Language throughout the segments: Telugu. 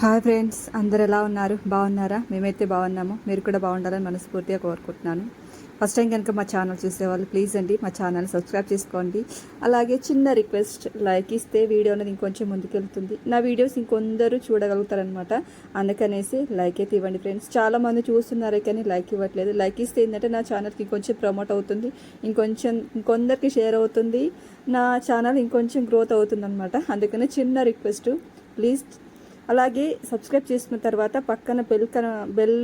హాయ్ ఫ్రెండ్స్ అందరు ఎలా ఉన్నారు? బాగున్నారా? మేమైతే బాగున్నాము. మీరు కూడా బాగుండాలని మనస్ఫూర్తిగా కోరుకుంటున్నాను. ఫస్ట్ టైం కనుక మా ఛానల్ చూసేవాళ్ళు ప్లీజ్ అండి మా ఛానల్ సబ్స్క్రైబ్ చేసుకోండి. అలాగే చిన్న రిక్వెస్ట్ లైక్ ఇస్తే వీడియో అనేది ఇంకొంచెం ముందుకెళ్తుంది. నా వీడియోస్ ఇంకొందరు చూడగలుగుతారనమాట అందుకనేసి లైక్ అయితే ఇవ్వండి ఫ్రెండ్స్ చాలామంది చూస్తున్నారే చూస్తున్నారు కానీ లైక్ ఇవ్వట్లేదు. లైక్ ఇస్తే ఏంటంటే నా ఛానల్కి ఇంకొంచెం ప్రమోట్ అవుతుంది. ఇంకొంచెం ఇంకొందరికి షేర్ అవుతుంది. నా ఛానల్ ఇంకొంచెం గ్రోత్ అవుతుంది అనమాట అందుకని చిన్న రిక్వెస్ట్ ప్లీజ్ అలాగే సబ్స్క్రైబ్ చేసుకున్న తర్వాత పక్కన బెల్ కన బెల్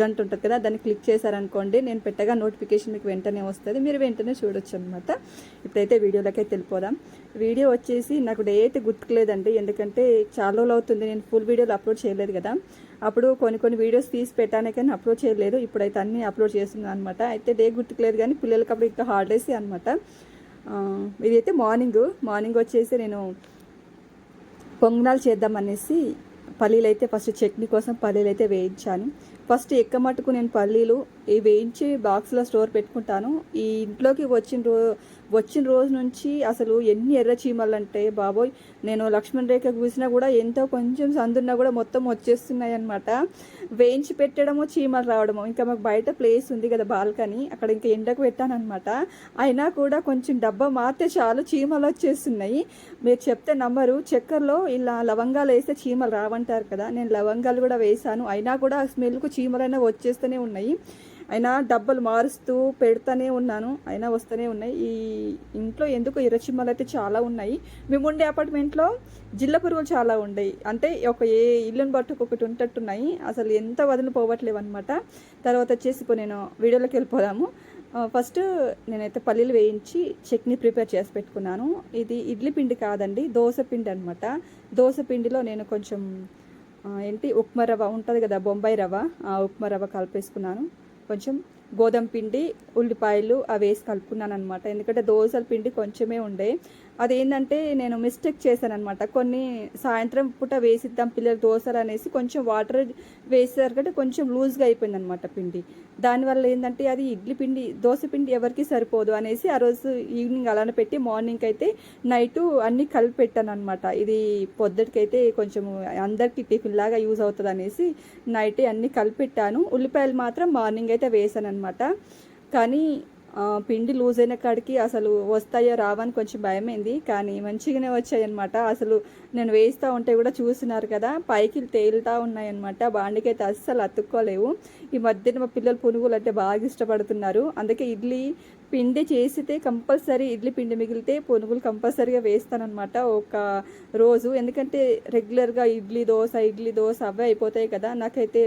గంట ఉంటుంది కదా దాన్ని క్లిక్ చేశారనుకోండి నేను పెట్టగా నోటిఫికేషన్ మీకు వెంటనే వస్తుంది. మీరు వెంటనే చూడొచ్చు అనమాట ఇప్పుడైతే వీడియోలోకి వెళ్ళిపోదాం. వీడియో వచ్చేసి నాకు డే అయితే గుర్తుకులేదండి ఎందుకంటే చాలా రోజులు అవుతుంది నేను ఫుల్ వీడియోలు అప్లోడ్ చేయలేదు కదా. అప్పుడు కొన్ని కొన్ని వీడియోస్ తీసి పెట్టానే కానీ అప్లోడ్ చేయలేదు. ఇప్పుడైతే అన్నీ అప్లోడ్ చేస్తున్నాను అనమాట అయితే డే గుర్తుకులేదు కానీ పిల్లలకి అప్పుడు ఇంకా హాలిడేస్ అనమాట ఇదైతే మార్నింగ్ మార్నింగ్ వచ్చేసి నేను పొంగనాలు చేద్దామనేసి పల్లీలు అయితే ఫస్ట్ చట్నీ కోసం పల్లీలు అయితే వేయించాను. ఫస్ట్ ఎక్క మట్టుకు నేను పల్లీలు ఈ వేయించి బాక్స్లో స్టోర్ పెట్టుకుంటాను. ఈ ఇంట్లోకి వచ్చిన రో వచ్చిన రోజు నుంచి అసలు ఎన్ని ఎర్ర చీమలు అంటే బాబోయ్ నేను లక్ష్మణ్ రేఖ కూసినా కూడా ఎంతో కొంచెం సందున్నా కూడా మొత్తం వచ్చేస్తున్నాయి అనమాట వేయించి పెట్టడము చీమలు రావడము ఇంకా మాకు బయట ప్లేస్ ఉంది కదా బాల్కనీ అక్కడ ఇంకా ఎండకు పెట్టాను అనమాట అయినా కూడా కొంచెం డబ్బా మారితే చాలు చీమలు వచ్చేస్తున్నాయి. మీరు చెప్తే నమ్మరు చక్కెరలో ఇలా లవంగాలు వేస్తే చీమలు రావంటారు కదా. నేను లవంగాలు కూడా వేసాను అయినా కూడా ఆ స్మెల్కు చీమలైనా వచ్చేస్తూనే ఉన్నాయి. అయినా డబ్బలు మారుస్తూ పెడతానే ఉన్నాను. అయినా వస్తూనే ఉన్నాయి. ఈ ఇంట్లో ఎందుకు ఎర్రచిమ్మలు అయితే చాలా ఉన్నాయి. మేము ఉండే అపార్ట్మెంట్లో జిల్ల పురుగులు చాలా ఉండేవి అంటే ఒక ఏ ఇల్లుని బట్టి ఒకటి ఉంటట్టున్నాయి. అసలు ఎంత వదిలి పోవట్లేవు అనమాట తర్వాత వచ్చేసి ఇప్పుడు నేను వీడియోలోకి వెళ్ళిపోదాము. ఫస్ట్ నేనైతే పల్లీలు వేయించి చట్నీ ప్రిపేర్ చేసి పెట్టుకున్నాను. ఇది ఇడ్లీ పిండి కాదండి దోశ పిండి అనమాట దోశ పిండిలో నేను కొంచెం ఏంటి? ఉప్మా రవ్వ ఉంటుంది కదా బొంబాయి రవ్వ. ఆ ఉప్మా రవ్వ కలిపేసుకున్నాను. కొంచెం గోధుమ పిండి ఉల్లిపాయలు అవి వేసి కలుపుకున్నాను అనమాట ఎందుకంటే దోశల పిండి కొంచెమే ఉండే. అదేంటంటే నేను మిస్టేక్ చేశాను అనమాట కొన్ని సాయంత్రం పూట వేసిద్దాం పిల్లలు దోశలు అనేసి కొంచెం వాటర్ వేసేసారు కంటే కొంచెం లూజ్గా అయిపోయింది అనమాట పిండి దానివల్ల ఏంటంటే అది ఇడ్లీ పిండి దోశ పిండి ఎవరికి సరిపోదు అనేసి ఆ రోజు ఈవినింగ్ అలానే పెట్టి మార్నింగ్ అయితే నైట్ అన్నీ కలిపి పెట్టాను అనమాట ఇది పొద్దుటికైతే కొంచెం అందరికీ టిఫిన్ లాగా యూజ్ అవుతుంది అనేసి నైట్ అన్నీ కలిపి పెట్టాను. ఉల్లిపాయలు మాత్రం మార్నింగ్ అయితే వేసాను అనమాట కానీ పిండి లూజ్ అయిన కాడికి అసలు వస్తాయో రావని కొంచెం భయమైంది. కానీ మంచిగానే వచ్చాయన్నమాట. అసలు నేను వేస్తూ ఉంటే కూడా చూస్తున్నారు కదా పైకి తేలుతూ ఉన్నాయన్నమాట. బాండికైతే అస్సలు అతుక్కోలేవు. ఈ మధ్యన మా పిల్లలు పునుగులు అంటే బాగా ఇష్టపడుతున్నారు. అందుకే ఇడ్లీ పిండి చేసితే కంపల్సరీ ఇడ్లీ పిండి మిగిలితే పునుగులు కంపల్సరీగా వేస్తానమాట ఒక రోజు. ఎందుకంటే రెగ్యులర్గా ఇడ్లీ దోశ ఇడ్లీ దోశ అవే అయిపోతాయి కదా. నాకైతే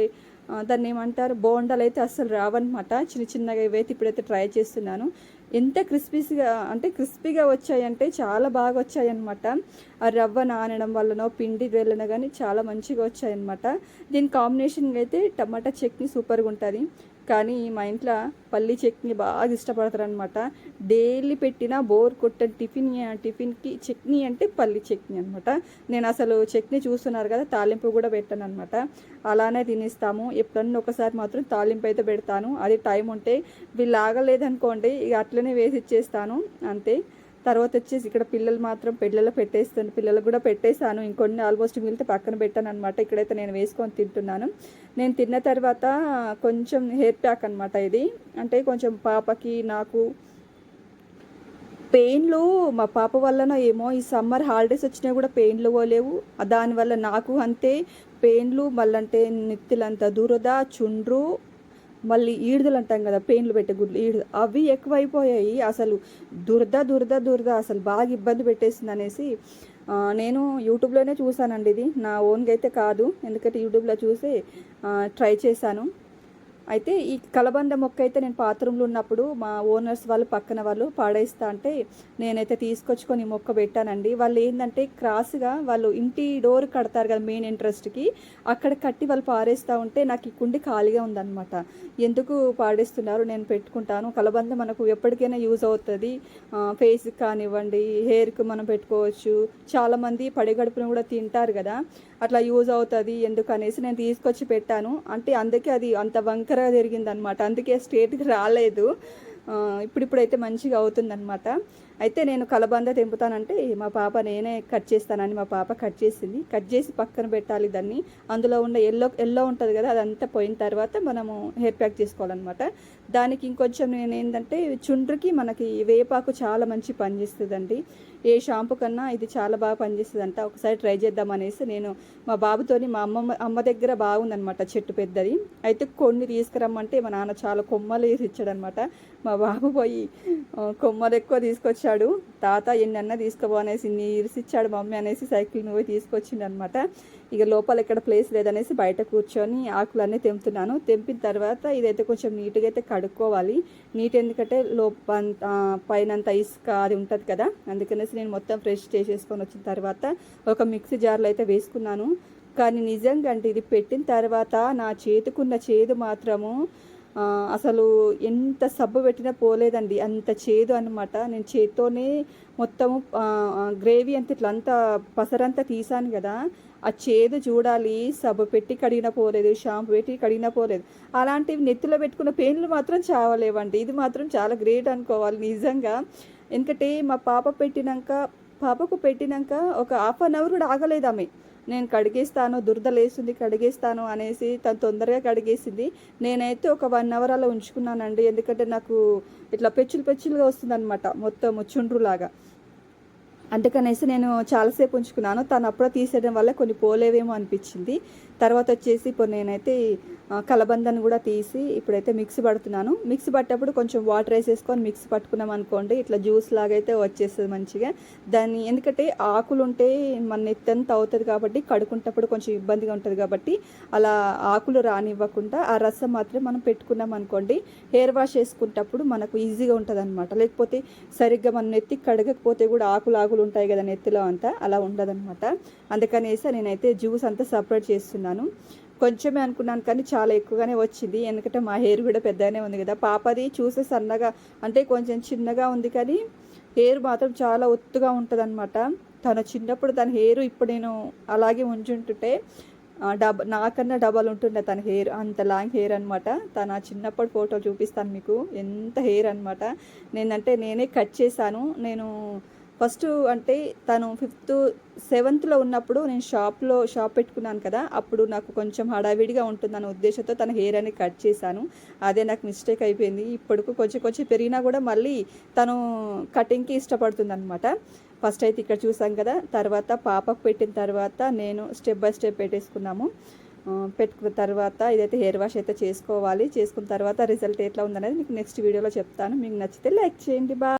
దాన్ని ఏమంటారు? బోండాలు అయితే అస్సలు రావన్నమాట. చిన్న చిన్నగా ఇవైతే ఇప్పుడైతే ట్రై చేస్తున్నాను. ఎంత క్రిస్పీస్గా అంటే క్రిస్పీగా వచ్చాయంటే చాలా బాగా వచ్చాయన్నమాట. ఆ రవ్వ నానడం వల్లనో పిండి వెళ్ళిన కానీ చాలా మంచిగా వచ్చాయన్నమాట. దీని కాంబినేషన్గా అయితే టమాటా చట్నీ సూపర్గా ఉంటుంది కానీ మా ఇంట్లో పల్లీ చట్నీ బాగా ఇష్టపడతారు అనమాట డైలీ పెట్టిన బోర్ కొట్టని టిఫిన్ టిఫిన్కి చట్నీ అంటే పల్లి చట్నీ అనమాట నేను అసలు చట్నీ చూస్తున్నారు కదా తాలింపు కూడా పెట్టాను అనమాట అలానే తినేస్తాము. ఎప్పుడన్నా ఒకసారి మాత్రం తాలింపు అయితే పెడతాను. అది టైం ఉంటే వీళ్ళు ఆగలేదనుకోండి ఇక అట్లనే వేసి ఇచ్చేస్తాను. అంతే. తర్వాత వచ్చేసి ఇక్కడ పిల్లలు మాత్రం పిల్లలు పెట్టేస్తాను. పిల్లలకు కూడా పెట్టేశాను. ఇంకొన్ని ఆల్మోస్ట్ మిగిలితే పక్కన పెట్టాను అనమాట ఇక్కడైతే నేను వేసుకొని తింటున్నాను. నేను తిన్న తర్వాత కొంచెం హెయిర్ ప్యాక్ అనమాట ఇది. అంటే కొంచెం పాపకి నాకు పెయిన్లు మా పాప వల్లనో ఏమో ఈ సమ్మర్ హాలిడేస్ వచ్చినా కూడా పెయిన్లు పోలేవు. దానివల్ల నాకు అంతే పెయిన్లు మళ్ళంటే నెత్తిలంతా దురద చుండ్రు మళ్ళీ ఈడుదలు అంటాం కదా పెయిన్లు పెట్టే గుడ్లు ఈడు అవి ఎక్కువైపోయాయి. అసలు దురద దురద దురద అసలు బాగా ఇబ్బంది పెట్టేసింది అనేసి నేను యూట్యూబ్లోనే చూసానండి ఇది. నా ఓన్గా అయితే కాదు. ఎందుకంటే యూట్యూబ్లో చూసి ట్రై చేశాను. అయితే ఈ కలబంద మొక్క అయితే నేను పాత్రూంలో ఉన్నప్పుడు మా ఓనర్స్ వాళ్ళు పక్కన వాళ్ళు పాడేస్తా అంటే నేనైతే తీసుకొచ్చుకొని మొక్క పెట్టానండి. వాళ్ళు ఏంటంటే క్రాస్గా వాళ్ళు ఇంటి డోర్ కడతారు కదా మెయిన్ ఇంట్రెస్ట్కి అక్కడ కట్టి వాళ్ళు పారేస్తూ ఉంటే నాకు ఈ కుండి ఖాళీగా ఉందన్నమాట. ఎందుకు పాడేస్తున్నారు? నేను పెట్టుకుంటాను. కలబంద మనకు ఎప్పటికైనా యూజ్ అవుతుంది. ఫేస్కి కానివ్వండి హెయిర్కి మనం పెట్టుకోవచ్చు. చాలామంది పడిగడుపును కూడా తింటారు కదా. అట్లా యూజ్ అవుతుంది. ఎందుకు అనేసి నేను తీసుకొచ్చి పెట్టాను. అంటే అందుకే అది అంత వంకరగా జరిగింది అనమాట అందుకే స్ట్రేట్గా రాలేదు. ఇప్పుడిప్పుడైతే మంచిగా అవుతుందన్నమాట. అయితే నేను కలబంద తెంపుతానంటే మా పాప నేనే కట్ చేస్తానని మా పాప కట్ చేసింది. కట్ చేసి పక్కన పెట్టాలి దాన్ని. అందులో ఉన్న ఎల్లో ఎల్లో ఉంటుంది కదా అదంతా పోయిన తర్వాత మనము హెయిర్ ప్యాక్ చేసుకోవాలన్నమాట. దానికి ఇంకొంచెం నేను ఏంటంటే చుండ్రుకి మనకి వేపాకు చాలా మంచి పని చేస్తుందండి. ఏ షాంపూ కన్నా ఇది చాలా బాగా పనిచేస్తుందంట ఒకసారి ట్రై చేద్దాం అనేసి నేను మా బాబుతోని మా అమ్మమ్మ అమ్మ దగ్గర బాగుందనమాట చెట్టు పెద్దది. అయితే కొన్ని తీసుకురమ్మంటే మా నాన్న చాలా కొమ్మలు వేసి ఇచ్చాడనమాట మా బాబు పోయి కొమ్మలు ఎక్కువ తీసుకొచ్చి తీసుకొచ్చాడు తాత ఎన్నన్నా తీసుకోబో అనేసి ఇరిసిచ్చాడు మమ్మీ అనేసి సైకిల్ పోయి తీసుకొచ్చిండు అనమాట ఇక లోపల ఎక్కడ ప్లేస్ లేదనేసి బయట కూర్చొని ఆకులన్నీ తెంపుతున్నాను. తెంపిన తర్వాత ఇదైతే కొంచెం నీట్గా అయితే కడుక్కోవాలి. నీట్ ఎందుకంటే లోప పైనంత ఇసుక అది ఉంటుంది కదా. అందుకనేసి నేను మొత్తం ఫ్రెష్ చేసేసుకొని వచ్చిన తర్వాత ఒక మిక్సీ జార్లో అయితే వేసుకున్నాను. కానీ నిజంగా అంటే ఇది పెట్టిన తర్వాత నా చేతుకున్న చేదు మాత్రము అసలు ఎంత సబ్బు పెట్టినా పోలేదండి. అంత చేదు అనమాట నేను చేత్తోనే మొత్తము గ్రేవీ అంత ఇట్లా అంతా పసరంతా తీసాను కదా. ఆ చేదు చూడాలి. సబ్బు పెట్టి కడిగినా పోలేదు. షాంపూ పెట్టి కడిగినా పోలేదు. అలాంటివి నెత్తిలో పెట్టుకున్న పెయిన్లు మాత్రం చావలేవండి. ఇది మాత్రం చాలా గ్రేట్ అనుకోవాలి నిజంగా. ఎందుకంటే మా పాప పెట్టినాక పాపకు పెట్టినాక ఒక హాఫ్ అన్ అవర్ కూడా ఆగలేదు ఆమె. నేను కడిగేస్తాను దురద లేస్తుంది కడిగేస్తాను అనేసి తను తొందరగా కడిగేసింది. నేనైతే ఒక వన్ అవర్ అలా ఉంచుకున్నానండి. ఎందుకంటే నాకు ఇట్లా పెచ్చులు పెచ్చులుగా వస్తుంది అనమాట మొత్తం చుండ్రులాగా. అందుకనేసి నేను చాలాసేపు ఉంచుకున్నాను. తను అప్పుడే తీసేయడం వల్ల కొన్ని పోలేవేమో అనిపించింది. తర్వాత వచ్చేసి ఇప్పుడు నేనైతే కలబందను కలబందని కూడా తీసి ఇప్పుడైతే మిక్సీ పడుతున్నాను. మిక్సీ పట్టేటప్పుడు కొంచెం వాటర్ వేసేసుకొని మిక్సీ పట్టుకున్నాం అనుకోండి ఇట్లా జ్యూస్ లాగా అయితే వచ్చేస్తుంది మంచిగా. దాన్ని ఎందుకంటే ఆకులు ఉంటే మన నెత్తంత అవుతుంది కాబట్టి కడుకుంటప్పుడు కొంచెం ఇబ్బందిగా ఉంటుంది కాబట్టి అలా ఆకులు రానివ్వకుండా ఆ రసం మాత్రం మనం పెట్టుకున్నాం అనుకోండి హెయిర్ వాష్ చేసుకునేటప్పుడు మనకు ఈజీగా ఉంటుంది అనమాట లేకపోతే సరిగ్గా మన నెత్తి కడగకపోతే కూడా ఆకులు ఆకులు ఉంటాయి కదా నెత్తిలో అంతా అలా ఉండదనమాట అందుకనేసి నేనైతే జ్యూస్ అంతా సపరేట్ చేస్తున్నాను. కొంచెమే అనుకున్నాను కానీ చాలా ఎక్కువగానే వచ్చింది. ఎందుకంటే మా హెయిర్ కూడా పెద్దగానే ఉంది కదా. పాపది చూసే సన్నగా అంటే కొంచెం చిన్నగా ఉంది కానీ హెయిర్ మాత్రం చాలా ఒత్తుగా ఉంటుంది అనమాట తన చిన్నప్పుడు తన హెయిర్ ఇప్పుడు నేను అలాగే ఉంచుంటుంటే డబ నాకన్నా డబల్ ఉంటుండే తన హెయిర్. అంత లాంగ్ హెయిర్ అనమాట తన చిన్నప్పటి ఫోటో చూపిస్తాను మీకు. ఎంత హెయిర్ అనమాట నేనంటే నేనే కట్ చేశాను. నేను ఫస్ట్ అంటే తను ఫిఫ్త్ సెవెంత్లో ఉన్నప్పుడు నేను షాప్లో షాప్ పెట్టుకున్నాను కదా అప్పుడు నాకు కొంచెం హడావిడిగా ఉంటుందన్న ఉద్దేశంతో తన హెయిర్ అనేది కట్ చేశాను. అదే నాకు మిస్టేక్ అయిపోయింది. ఇప్పటికు కొంచెం కొంచెం పెరిగినా కూడా మళ్ళీ తను కటింగ్కి ఇష్టపడుతుంది అనమాట ఫస్ట్ అయితే ఇక్కడ చూసాం కదా తర్వాత పాపకు పెట్టిన తర్వాత నేను స్టెప్ బై స్టెప్ పెట్టేసుకున్నాము. పెట్టుకున్న తర్వాత ఇదైతే హెయిర్ వాష్ అయితే చేసుకోవాలి. చేసుకున్న తర్వాత రిజల్ట్ ఎట్లా ఉందనేది మీకు నెక్స్ట్ వీడియోలో చెప్తాను. మీకు నచ్చితే లైక్ చేయండి. బా